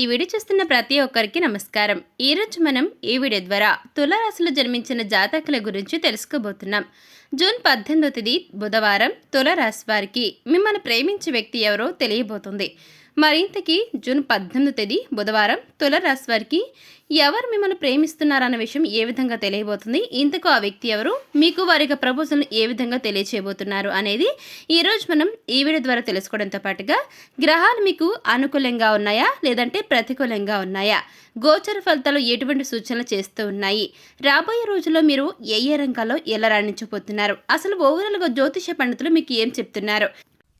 ఈ వీడియో చూస్తున్న ప్రతి ఒక్కరికి నమస్కారం. ఈరోజు మనం ఈ వీడియో ద్వారా తులారాశిలో జన్మించిన జాతకుల గురించి తెలుసుకోబోతున్నాం. జూన్ పద్దెనిమిదో తేదీ బుధవారం తులారాశి వారికి మిమ్మల్ని ప్రేమించే వ్యక్తి ఎవరో తెలియబోతుంది. మరింతకి జూన్ పద్దెనిమిది తేదీ బుధవారం తులారాశి వారికి ఎవరు మిమ్మల్ని ప్రేమిస్తున్నారన్న విషయం ఏ విధంగా తెలియబోతుంది? ఇంతకు ఆ వ్యక్తి ఎవరు? మీకు వారి యొక్క ప్రపోజల్ను ఏ విధంగా తెలియచేయబోతున్నారు అనేది ఈరోజు మనం ఈ వీడియో ద్వారా తెలుసుకోవడంతో పాటుగా గ్రహాలు మీకు అనుకూలంగా ఉన్నాయా? లేదంటే ప్రతికూలంగా ఉన్నాయా? గోచర ఫలితాలు ఎటువంటి సూచనలు చేస్తూ ఉన్నాయి? రాబోయే రోజుల్లో మీరు ఏ ఏ రంగాల్లో ఎలా రాణించబోతున్నారు అసలు ఓవరాల్గా జ్యోతిష పండితులు మీకు ఏం చెప్తున్నారు?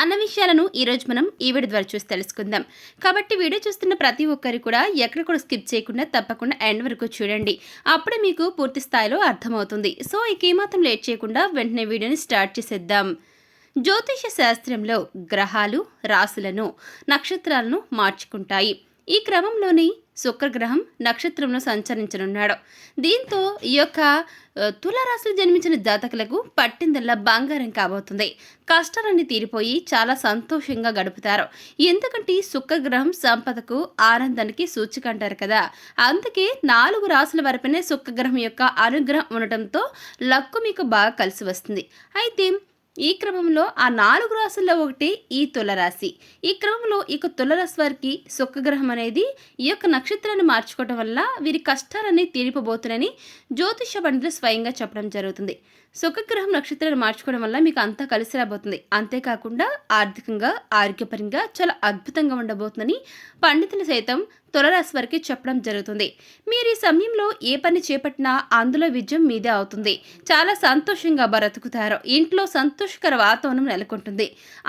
అన్న విషయాలను ఈరోజు మనం ఈ వీడియో ద్వారా చూసి తెలుసుకుందాం. కాబట్టి వీడియో చూస్తున్న ప్రతి ఒక్కరు కూడా ఎక్కడ కూడా స్కిప్ చేయకుండా తప్పకుండా ఎండ్ వరకు చూడండి. అప్పుడే మీకు పూర్తి స్థాయిలో అర్థమవుతుంది. సో ఇక ఏమాత్రం లేట్ చేయకుండా వెంటనే వీడియోని స్టార్ట్ చేసేద్దాం. జ్యోతిష శాస్త్రంలో గ్రహాలు రాశులను నక్షత్రాలను మార్చుకుంటాయి. ఈ క్రమంలోని శుక్రగ్రహం నక్షత్రంలో సంచరించనున్నాడు. దీంతో ఈ యొక్క ఆ, తులారాశిలో జన్మించిన జాతకులకు పట్టిందల్లా బంగారం కాబోతుంది. కష్టాలన్నీ తీరిపోయి చాలా సంతోషంగా గడుపుతారు. ఎందుకంటే శుక్రగ్రహం సంపదకు ఆనందానికి సూచిక అంటారు కదా. అందుకే నాలుగు రాసుల వరపైనే శుక్రగ్రహం యొక్క అనుగ్రహం ఉండటంతో లక్కు మీకు బాగా కలిసి వస్తుంది. అయితే ఈ క్రమంలో ఆ నాలుగు రాశుల్లో ఒకటి ఈ తులరాశి. ఈ క్రమంలో ఇక తులరాశి వారికి శుక్రగ్రహం అనేది ఈ యొక్క నక్షత్రాన్ని మార్చుకోవటం వల్ల వీరి కష్టాలన్నీ తీరిపోబోతున్నాయని జ్యోతిష పండితులు స్వయంగా చెప్పడం జరుగుతుంది. శుక్రగ్రహం నక్షత్రాన్ని మార్చుకోవడం వల్ల మీకు అంతా కలిసి రాబోతుంది. అంతేకాకుండా ఆర్థికంగా ఆరోగ్యపరంగా చాలా అద్భుతంగా ఉండబోతుందని పండితులు సైతం తులరాశి వారికి చెప్పడం జరుగుతుంది. మీరు ఈ సమయంలో ఏ పని చేపట్టినా అందులో విజయం మీదే అవుతుంది. చాలా సంతోషంగా బ్రతుకుతారు. ఇంట్లో సంతోషకర వాతావరణం నెలకొంటుంది.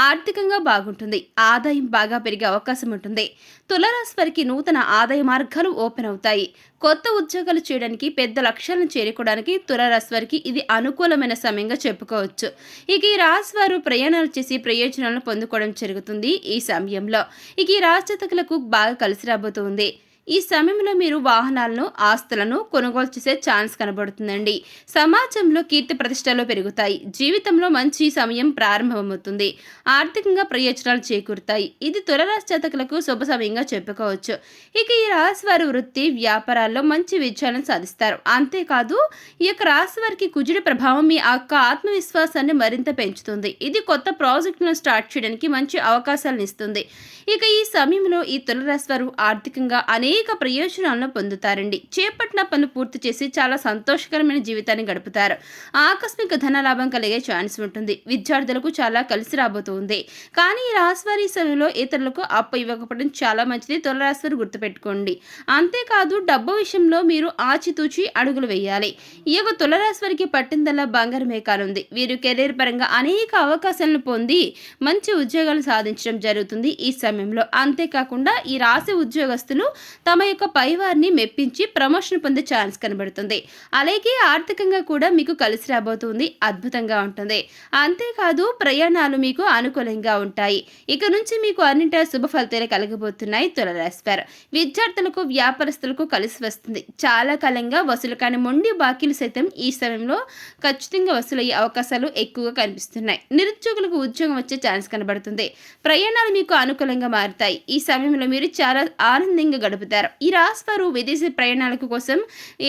ఆర్థికంగా బాగుంటుంది. ఆదాయం బాగా పెరిగే అవకాశం ఉంటుంది. తులరాశి వారికి నూతన ఆదాయ మార్గాలు ఓపెన్ అవుతాయి. కొత్త ఉద్యోగాలు చేయడానికి పెద్ద లక్ష్యాలను చేరుకోవడానికి తులరాశి వారికి ఇది అనుకూలమైన సమయంగా చెప్పుకోవచ్చు. ఇక ఈ రాశి వారు ప్రయాణాలు చేసి ప్రయోజనాలను పొందుకోవడం జరుగుతుంది ఈ సమయంలో. ఇక ఈ రాజతకులకు బాగా కలిసి రాబోతుంది ఈ సమయంలో మీరు వాహనాలను ఆస్తులను కొనుగోలు చేసే ఛాన్స్ కనబడుతుందండి. సమాజంలో కీర్తి ప్రతిష్టలు పెరుగుతాయి. జీవితంలో మంచి సమయం ప్రారంభమవుతుంది. ఆర్థికంగా ప్రయోజనాలు చేకూరుతాయి. ఇది తులరాశి జాతకులకు శుభ సమయంగా చెప్పుకోవచ్చు. ఇక ఈ రాశి వారి వృత్తి వ్యాపారాల్లో మంచి విజయాలను సాధిస్తారు. అంతేకాదు ఈ యొక్క రాశి వారికి కుజుడి ప్రభావం మీ యొక్క ఆత్మవిశ్వాసాన్ని మరింత పెంచుతుంది. ఇది కొత్త ప్రాజెక్టులను స్టార్ట్ చేయడానికి మంచి అవకాశాలను ఇస్తుంది. ఇక ఈ సమయంలో ఈ తులరాశి వారు ఆర్థికంగా అనేక అనేక ప్రయోజనాలను పొందుతారండి. చేపట్టిన పనులు పూర్తి చేసి చాలా సంతోషకరమైన జీవితాన్ని గడుపుతారు. ఆకస్మిక ధన లాభం కలిగే ఛాన్స్ ఉంటుంది. విద్యార్థులకు చాలా కలిసి రాబోతుంది. కానీ ఈ రాశి వారి సమయంలో ఇతరులకు అప్పు ఇవ్వకపోవడం చాలా మంచిది. తులరాశివారు గుర్తుపెట్టుకోండి. అంతేకాదు డబ్బు విషయంలో మీరు ఆచితూచి అడుగులు వేయాలి. ఈ యొక్క తులరాశి పట్టిందల్లా బంగారమే కానుంది. వీరు కెరీర్ పరంగా అనేక అవకాశాలను పొంది మంచి ఉద్యోగాలు సాధించడం జరుగుతుంది ఈ సమయంలో. అంతేకాకుండా ఈ రాశి ఉద్యోగస్తులు తమ యొక్క పైవారిని మెప్పించి ప్రమోషన్ పొందే ఛాన్స్ కనబడుతుంది. అలాగే ఆర్థికంగా కూడా మీకు కలిసి రాబోతుంది. అద్భుతంగా ఉంటుంది. అంతేకాదు ప్రయాణాలు మీకు అనుకూలంగా ఉంటాయి. ఇక నుంచి మీకు అన్నింటా శుభ ఫలితాలు కలగబోతున్నాయి. తులరాశివారు విద్యార్థులకు వ్యాపారస్తులకు కలిసి వస్తుంది. చాలా కాలంగా వసూలు కాని మొండి బాకీలు సైతం ఈ సమయంలో ఖచ్చితంగా వసూలయ్యే అవకాశాలు ఎక్కువగా కనిపిస్తున్నాయి. నిరుద్యోగులకు ఉద్యోగం వచ్చే ఛాన్స్ కనబడుతుంది. ప్రయాణాలు మీకు అనుకూలంగా మారుతాయి. ఈ సమయంలో మీరు చాలా ఆనందంగా గడుపుతారు. ఈ రాశి వారు విదేశీ ప్రయాణాలకు కోసం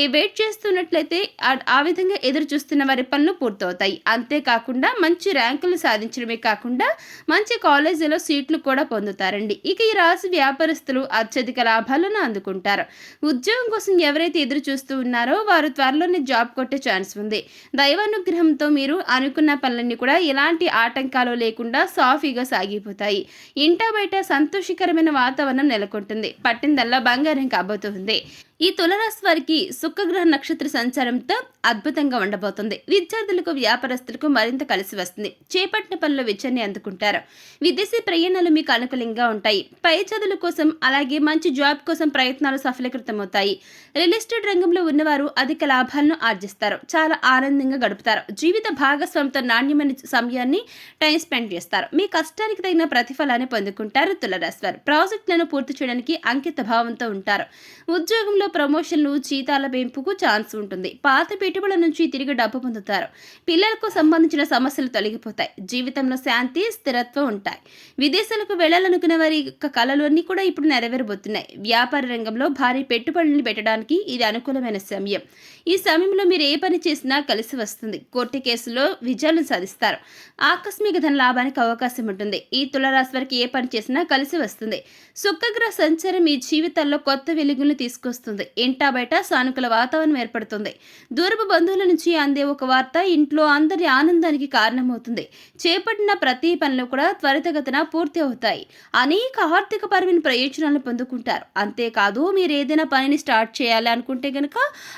వెయిట్ చేస్తున్నట్లయితే ఆ- ఆ విధంగా ఎదురు చూస్తున్న వారి పనులు పూర్తవుతాయి. అంతేకాకుండా మంచి ర్యాంకులు సాధించడమే కాకుండా మంచి కాలేజీలో సీట్లు కూడా పొందుతారండి. ఇక ఈ రాశి వ్యాపారస్తులు అత్యధిక లాభాలను అందుకుంటారు. ఉద్యోగం కోసం ఎవరైతే ఎదురు చూస్తూ ఉన్నారో వారు త్వరలోనే జాబ్ కొట్టే ఛాన్స్ ఉంది. దైవానుగ్రహంతో మీరు అనుకున్న పనులన్నీ కూడా ఎలాంటి ఆటంకాలు లేకుండా సాఫీగా సాగిపోతాయి. ఇంటా బయట సంతోషకరమైన వాతావరణం నెలకొంటుంది. పట్టిందల్లా బంగారం కాబోతుంది. ఈ తులరాశి వారికి శుక్రగ్రహ నక్షత్ర సంచారంతో అద్భుతంగా ఉండబోతుంది. విద్యార్థులకు వ్యాపారస్తులకు మరింత కలిసి వస్తుంది. చేపట్టిన పనుల విజయాన్ని అందుకుంటారు. విదేశీ ప్రయాణాలు మీకు అనుకూలంగా ఉంటాయి. పై చదువుల కోసం అలాగే మంచి జాబ్ కోసం ప్రయత్నాలు సఫలీకృతమవుతాయి. రియల్ ఎస్టేట్ రంగంలో ఉన్నవారు అధిక లాభాలను ఆర్జిస్తారు. చాలా ఆనందంగా గడుపుతారు. జీవిత భాగస్వామితో నాణ్యమైన సమయాన్ని టైం స్పెండ్ చేస్తారు. మీ కష్టానికి తగిన ప్రతిఫలాన్ని పొందుకుంటారు తులరాశి వారు. ప్రాజెక్టులను పూర్తి చేయడానికి అంకిత భావంతో ఉంటారు. ఉద్యోగంలో ప్రమోషన్లు జీతాల పెంపుకు ఛాన్స్ ఉంటుంది. పాత పెట్టుబడుల నుంచి తిరిగి డబ్బు పొందుతారు. పిల్లలకు సంబంధించిన సమస్యలు తొలగిపోతాయి. జీవితంలో శాంతి స్థిరత్వం ఉంటాయి. విదేశాలకు వెళ్ళాలనుకునే వారి యొక్క కళలు అన్నీ కూడా ఇప్పుడు నెరవేరబోతున్నాయి. వ్యాపార రంగంలో భారీ పెట్టుబడులను పెట్టడానికి ఇది అనుకూలమైన సమయం. ఈ సమయంలో మీరు ఏ పని చేసినా కలిసి వస్తుంది. కోర్టు కేసులో విజయాలను సాధిస్తారు. ఆకస్మిక ధన లాభానికి అవకాశం ఉంటుంది. ఈ తులరాశి వారికి ఏ పని చేసినా కలిసి వస్తుంది. శుక్రగ్రహ సంచారం మీ జీవితాల్లో కొత్త వెలుగులను తీసుకొస్తుంది. ఇంటా బయట సానుకూల వాతావరణం ఏర్పడుతుంది. దూరపు బంధువుల నుంచి అందే ఒక వార్త ఇంట్లో అందరి ఆనందానికి కారణమవుతుంది. చేపట్టిన ప్రతి పనులు కూడా త్వరితగతిన పూర్తి అవుతాయి. అనేక ఆర్థిక పరమైన ప్రయోజనాలను పొందుకుంటారు. అంతేకాదు మీరు ఏదైనా పనిని స్టార్ట్ చేయాలి అనుకుంటే కనుక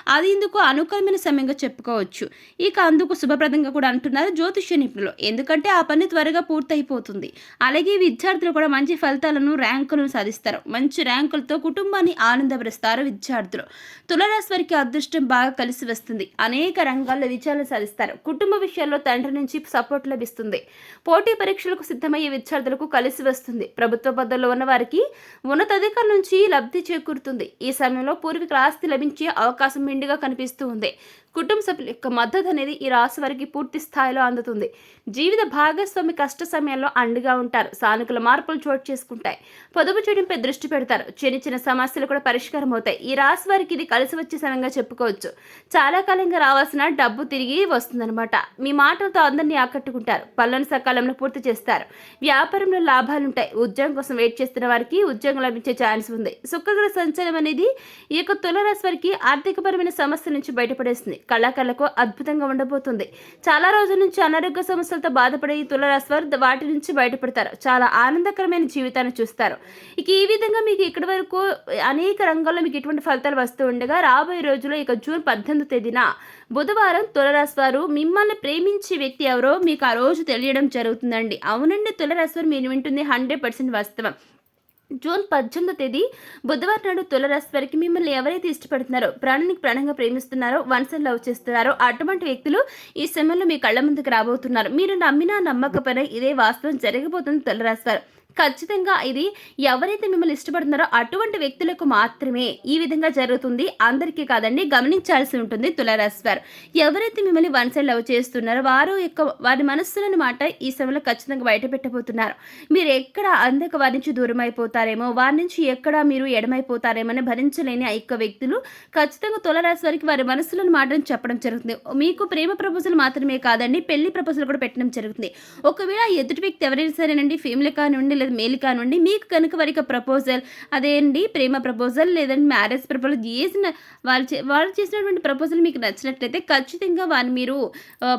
అది ఇందుకు అనుకూలమైన సమయంగా చెప్పుకోవచ్చు. ఇక అందుకు శుభప్రదంగా కూడా అంటున్నారు జ్యోతిష్య నిపుణులు. ఎందుకంటే ఆ పని త్వరగా పూర్తయిపోతుంది. అలాగే విద్యార్థులు కూడా మంచి ఫలితాలను ర్యాంకులను సాధిస్తారు. మంచి ర్యాంకులతో కుటుంబాన్ని ఆనందపరుస్తారు విద్యార్థులు. విద్యార్థులు తులరాశి వారికి అదృష్టం బాగా కలిసి వస్తుంది. అనేక రంగాల్లో విజయాలు సాధిస్తారు. కుటుంబ విషయాల్లో తండ్రి నుంచి సపోర్ట్ లభిస్తుంది. పోటీ పరీక్షలకు సిద్ధమయ్యే విద్యార్థులకు కలిసి వస్తుంది. ప్రభుత్వ పదవుల్లో ఉన్న వారికి ఉన్నతాధికారుల నుంచి లబ్ధి చేకూరుతుంది. ఈ సమయంలో పూర్వీకుల ఆస్తి లభించే అవకాశం మెండుగా కనిపిస్తూ ఉంది. కుటుంబ సభ్యుల యొక్క మద్దతు అనేది ఈ రాశి వారికి పూర్తి స్థాయిలో అందుతుంది. జీవిత భాగస్వామి కష్ట సమయంలో అండగా ఉంటారు. సానుకూల మార్పులు చోటు చేసుకుంటాయి. పొదుపు చేయడంపై దృష్టి పెడతారు. చిన్న చిన్న సమస్యలు కూడా పరిష్కారం అవుతాయి. ఈ రాశి వారికి ఇది కలిసి వచ్చే సమయంగా చెప్పుకోవచ్చు. చాలా కాలంగా రావాల్సిన డబ్బు తిరిగి వస్తుందన్నమాట. మీ మాటలతో అందరినీ ఆకట్టుకుంటారు. పనులను సకాలంలో పూర్తి చేస్తారు. వ్యాపారంలో లాభాలుంటాయి. ఉద్యోగం కోసం వెయిట్ చేస్తున్న వారికి ఉద్యోగం లభించే ఛాన్స్ ఉంది. శుక్రగ్రహ సంచలనం అనేది ఈ యొక్క తులరాశి వారికి ఆర్థికపరమైన సమస్యల నుంచి బయటపడేస్తుంది. కళాకారులకు అద్భుతంగా ఉండబోతుంది. చాలా రోజుల నుంచి అనారోగ్య సమస్యలతో బాధపడే ఈ తులరాశి వారు వాటి నుంచి బయటపడతారు. చాలా ఆనందకరమైన జీవితాన్ని చూస్తారు. ఇక ఈ విధంగా మీకు ఇక్కడి వరకు అనేక రంగాల్లో మీకు ఇటువంటి ఫలితాలు వస్తూ ఉండగా రాబోయే రోజుల్లో ఇక జూన్ పద్దెనిమిది తేదీన బుధవారం తులరాశి వారు మిమ్మల్ని ప్రేమించే వ్యక్తి ఎవరో మీకు ఆ రోజు తెలియడం జరుగుతుందండి. అవునండి తులరాశి వారు మీరు వింటుంది హండ్రెడ్ పర్సెంట్ వాస్తవం. జూన్ పద్దెనిమిదో తేదీ బుధవారం నాడు తులరాశి వారికి మిమ్మల్ని ఎవరైతే ఇష్టపడుతున్నారో ప్రాణానికి ప్రాణంగా ప్రేమిస్తున్నారో వన్స్ లవ్ చేస్తున్నారో అటువంటి వ్యక్తులు ఈ సమయంలో మీ కళ్ళ ముందుకు రాబోతున్నారు. మీరు నమ్మినా నమ్మకపోయినా ఇదే వాస్తవం జరగబోతుంది తులరాశి వారు. ఖచ్చితంగా ఇది ఎవరైతే మిమ్మల్ని ఇష్టపడుతున్నారో అటువంటి వ్యక్తులకు మాత్రమే ఈ విధంగా జరుగుతుంది. అందరికీ కాదండి గమనించాల్సి ఉంటుంది తులారాశి వారు ఎవరైతే మిమ్మల్ని వన్ సైడ్ లవ్ చేస్తున్నారో వారు యొక్క వారి మనస్సులోని మాట ఈ సమయంలో ఖచ్చితంగా బయట పెట్టబోతున్నారు మీరు ఎక్కడ అందక వారి నుంచి దూరం అయిపోతారేమో వారి నుంచి ఎక్కడ మీరు ఎడమైపోతారేమో అని భరించలేని ఆ యొక్క వ్యక్తులు ఖచ్చితంగా తులరాశి వారికి వారి మనస్సులను మాటని చెప్పడం జరుగుతుంది. మీకు ప్రేమ ప్రపోజల్ మాత్రమే కాదండి పెళ్ళి ప్రపోజల్ కూడా పెట్టడం జరుగుతుంది. ఒకవేళ ఎదుటి వ్యక్తి ఎవరైనా సరేనండి ఫీమేల్ కానివ్వండి లేదా మేల్ నుండి మీకు కనుక వారికి ప్రపోజల్ అదేంటి? ప్రేమ ప్రపోజల్ లేదంటే మ్యారేజ్ ప్రపోజల్ చేసిన వాళ్ళు వాళ్ళు చేసినటువంటి ప్రపోజల్ మీకు నచ్చినట్లయితే ఖచ్చితంగా వారిని మీరు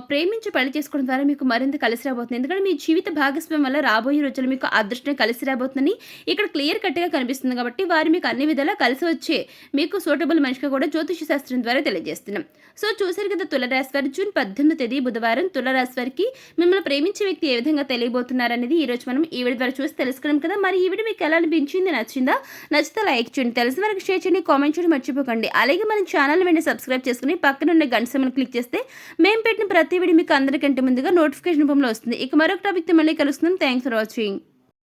ప్రేమించి పెళ్ళి చేసుకోవడం ద్వారా మీకు మరింత కలిసి రాబోతుంది. ఎందుకంటే మీ జీవిత భాగస్వామ్యం వల్ల రాబోయే రోజులు మీకు అదృష్టం కలిసి రాబోతుందని ఇక్కడ క్లియర్ కట్గా కనిపిస్తుంది కాబట్టి వారు మీకు అన్ని విధాలా కలిసి వచ్చే మీకు సూటబుల్ మనిషిగా కూడా జ్యోతిష శాస్త్రం ద్వారా తెలియజేస్తున్నాం. సో చూశారు కదా తులరాశి వారి. జూన్ పద్దెనిమిది తేదీ బుధవారం తులరాశి వారికి మిమ్మల్ని ప్రేమించే వ్యక్తి ఏ విధంగా తెలియబోతున్నారనేది ఈ రోజు మనం ఈ వీడియో ద్వారా చూస్తే. తెలుసుకున్నాం కదా. మరి ఈ వీడియో మీకు ఎలా అనిపించింది? నచ్చిందా? నచ్చితే లైక్ చేయండి. తెలిసిన వరకు షేర్ చేయండి. కామెంట్ చేయడం మర్చిపోకండి. అలాగే మన ఛానల్ వెంటనే సబ్స్క్రైబ్ చేసుకుని పక్కన ఉన్న గంట సమయం క్లిక్ చేస్తే మేము పెట్టిన ప్రతి వీడియో మీకు అందరికంటే ముందుగా నోటిఫికేషన్ రూపంలో వస్తుంది. ఇక మరొక టాపిక్తో మళ్ళీ కలుస్తున్నాం. Thanks for watching.